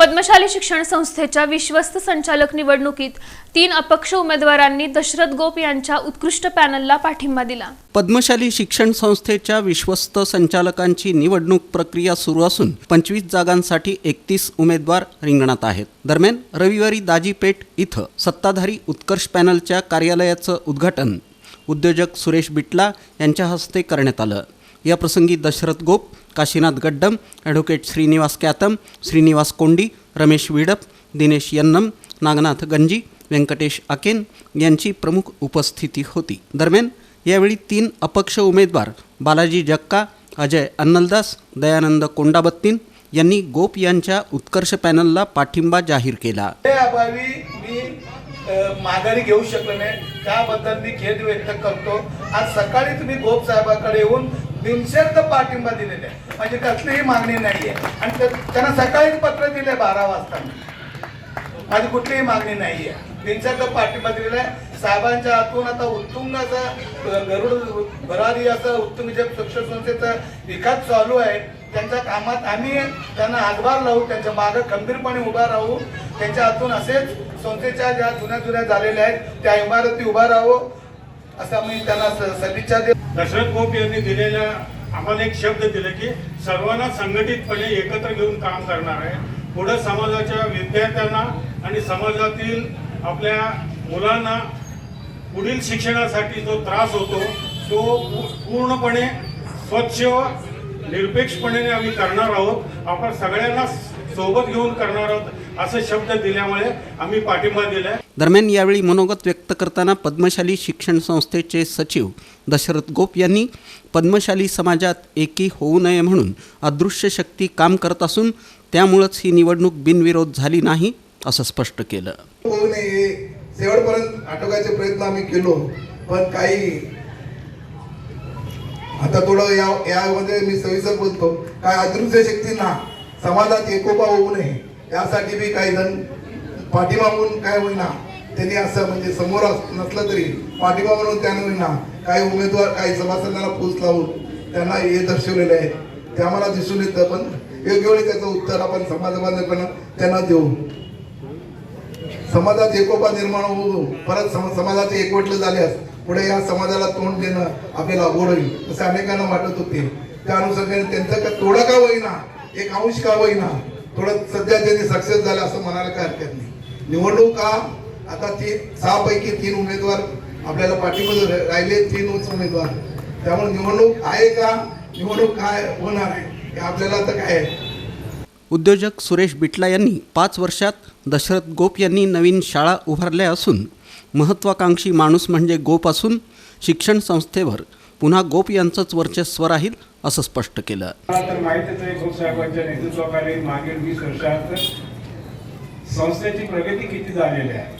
पद्मशाली शिक्षण संस्थेच्या विश्वस्त संचालक निवडणुकीत तीन अपक्ष उमेदवारांनी दशरथ गोप यांच्या उत्कृष्ट पॅनलला पाठिंबा दिला. पद्मशाली शिक्षण संस्थेच्या विश्वस्त संचालकांची निवडणूक प्रक्रिया सुरू असून पंचवीस जागांसाठी एकतीस उमेदवार रिंगणात आहेत. दरम्यान रविवारी दाजीपेठ इथं सत्ताधारी उत्कर्ष पॅनलच्या कार्यालयाचं उद्घाटन उद्योजक सुरेश बिटला यांच्या हस्ते करण्यात आलं. या प्रसंगी दशरथ गोप काशीनाथ गड्डम ॲडव्होकेट श्रीनिवास कॅतम श्रीनिवास कोंडी रमेश विडप दिनेश यन्नम नागनाथ गंजी व्यंकटेश आकेन यांची प्रमुख उपस्थिती होती. दरम्यान यावेळी तीन अपक्ष उमेदवार बालाजी जक्का अजय अन्नलदास दयानंद कोंडाबत्तीन यांनी गोप यांच्या उत्कर्ष पॅनलला पाठिंबा जाहीर केला. अभावी मी माघारी घेऊ शकलो नाही. त्याबद्दल मी खेद व्यक्त करतो. आज सकाळी तुम्ही गोप साहेबाकडे येऊन बिनशर्त पाठिंबा दिलेला आहे. म्हणजे कसलीही मागणी नाही आहे. आणि त्यांना सकाळीच पत्र दिले बारा वाजता. माझी कुठलीही मागणी नाही आहे. बिनशर्त पाठिंबा दिलेला आहे. साहेबांच्या हातून आता उत्तुंग असं गरुड भरारी असं उत्तुंग जे संस्थेचा विकास चालू आहे. त्यांच्या कामात आम्ही त्यांना हातभार लावू त्यांच्या मागं खंबीरपणे उभा राहू त्यांच्या हातून असेच संस्थेच्या ज्या जुन्या जुन्या झालेल्या आहेत त्या इमारती उभा राहू असं आम्ही त्यांना स- सदिच्छा देतो दशरथ गोप यांनी दिलेल्या आम्हाला एक शब्द दिले की सर्वांना संघटितपणे एकत्र घेऊन काम करणार आहे. पुढे समाजाच्या विद्यार्थ्यांना आणि समाजातील आपल्या मुलांना पुढील शिक्षणासाठी जो त्रास होतो तो पूर्णपणे स्वच्छ व निरपेक्षपणे आम्ही करणार आहोत. आपण सगळ्यांना सोबत घेऊन करणार आहोत असे शब्द दिल्यामुळे आम्ही पाठिंबा दिलाय. दरम्यान यावेळी मनोगत व्यक्त करताना पद्मशाली शिक्षण संस्थेचे सचिव दशरथ गोप यांनी पद्मशाली समाजात एकी होऊ नये म्हणून अदृश्य शक्ती काम करत असून त्यामुळंच ही निवडणूक बिनविरोध झाली नाही असं स्पष्ट केलं. होऊ नये शेवटपर्यंत आटोकायचे प्रयत्न आम्ही केलो पण काही आता थोडं या यामध्ये मी सविस्तर बोलतो. काय अदृश्य शक्तींना समाजात एकोपा होऊ नये यासाठी बी काही जण पाठीमागून म्हणून काय होईना त्यांनी असं म्हणजे समोर नसलं तरी पाठिंबा म्हणून त्याने होईना काही उमेदवार काही सभासदांना फूस लावून त्यांना हे दर्शवलेलं आहे. ते आम्हाला दिसून येतं पण योग्य वेळी त्याचं उत्तर आपण समाजबांधवपणा त्यांना देऊ. समाजात एकोपा निर्माण होऊ परत समाजाचे एकवटलं झाल्यास पुढे या समाजाला तोंड देणं आपल्याला अवघड होईल असं अनेकांना वाटत होते. त्या अनुषंगाने त्यांचं का थोडं का होईना एक अंश का होईना थोडं सध्या त्यांनी सक्सेस झालं असं म्हणायला काय हरकत नाही. निवडणूक का आता ती सहा पैकी तीन उमेदवार आपल्याला पाठीमध्ये राहिले तीन उमेदवार. त्यामुळे निवडणूक आहे का? निवडणूक काय होणार आहे? हे आपल्याला आता काय आहे? उद्योजक सुरेश बिटला यांनी पाच वर्षात दशरथ गोप यांनी नवीन शाळा उभारल्या असून महत्त्वाकांक्षी माणूस म्हणजे गोप असून शिक्षण संस्थेवर पुन्हा गोप यांचंच वर्चस्व राहील असं स्पष्ट केलं. तर माहितच आहे खूप साहेबांच्या नेतृत्वाखाली मागील वीस वर्षात संस्थेची प्रगती किती झालेली आहे?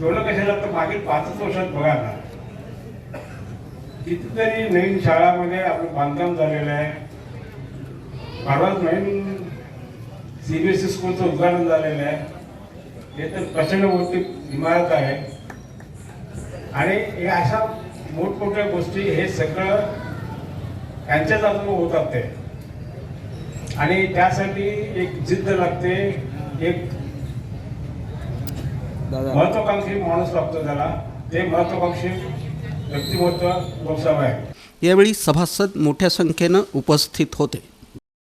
तेवढं कशाला तर मागील पाचच वर्षात बघा ना. कितीतरी नवीन शाळामध्ये आपलं बांधकाम झालेलं आहे. परवाच नवीन सीबीएसई स्कूलचं उद्घाटन झालेलं आहे. हे तर प्रचंड मोठी इमारत आहे. आणि हे अशा मोठमोठ्या गोष्टी हे सगळं त्यांच्याच हातून होतात ते. आणि त्यासाठी एक जिद्द लागते एक महत्वाकांक्षी माणूस लागतो त्याला. ते महत्वाकांक्षी व्यक्तिमत्व लोकसभा आहे. यावेळी सभासद मोठ्या संख्येनं उपस्थित होते.